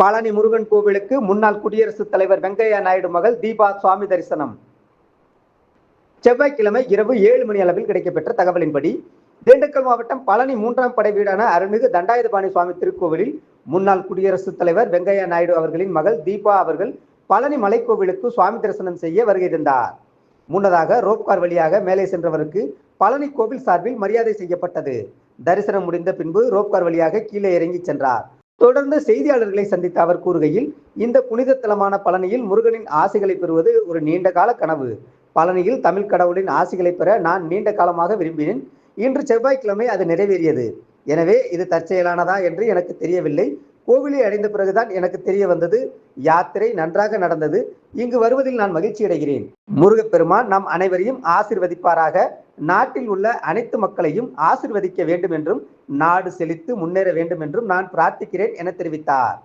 பழனி முருகன் கோவிலுக்கு முன்னாள் குடியரசுத் தலைவர் வெங்கையா நாயுடு மகள் தீபா சுவாமி தரிசனம். செவ்வாய்க்கிழமை இரவு ஏழு மணி அளவில் கிடைக்கப்பெற்ற தகவலின்படி திண்டுக்கல் மாவட்டம் பழனி மூன்றாம் படை வீடான அருள்மிகு தண்டாயுதபாணி சுவாமி திருக்கோவிலில் முன்னாள் குடியரசுத் தலைவர் வெங்கையா நாயுடு அவர்களின் மகள் தீபா அவர்கள் பழனி மலைக்கோவிலுக்கு சுவாமி தரிசனம் செய்ய வருகை தந்தார். முன்னதாக ரோப்கார் வழியாக மேலே சென்றவருக்கு பழனி கோவில் சார்பில் மரியாதை செய்யப்பட்டது. தரிசனம் முடிந்த பின்பு ரோப்கார் வழியாக கீழே இறங்கி சென்றார். தொடர்ந்து செய்தியாளர்களை சந்தித்த அவர் கூறுகையில் இந்த புனித தலமான பழனியில் முருகனின் ஆசைகளை பெறுவது ஒரு நீண்ட கால கனவு. பழனியில் தமிழ் கடவுளின் ஆசைகளை பெற நான் நீண்ட காலமாக விரும்பினேன். இன்று செவ்வாய்க்கிழமை அது நிறைவேறியது. எனவே இது தற்செயலானதா என்று எனக்கு தெரியவில்லை. கோவிலை அடைந்த பிறகுதான் எனக்கு தெரிய வந்தது யாத்திரை நன்றாக நடந்தது. இங்கு வருவதில் நான் மகிழ்ச்சி அடைகிறேன். முருகப்பெருமான் நம் அனைவரையும் ஆசிர்வதிப்பாராக. நாட்டில் உள்ள அனைத்து மக்களையும் ஆசிர்வதிக்க வேண்டும் என்றும் நாடு செழித்து முன்னேற வேண்டும் என்றும் நான் பிரார்த்திக்கிறேன் என தெரிவித்தார்.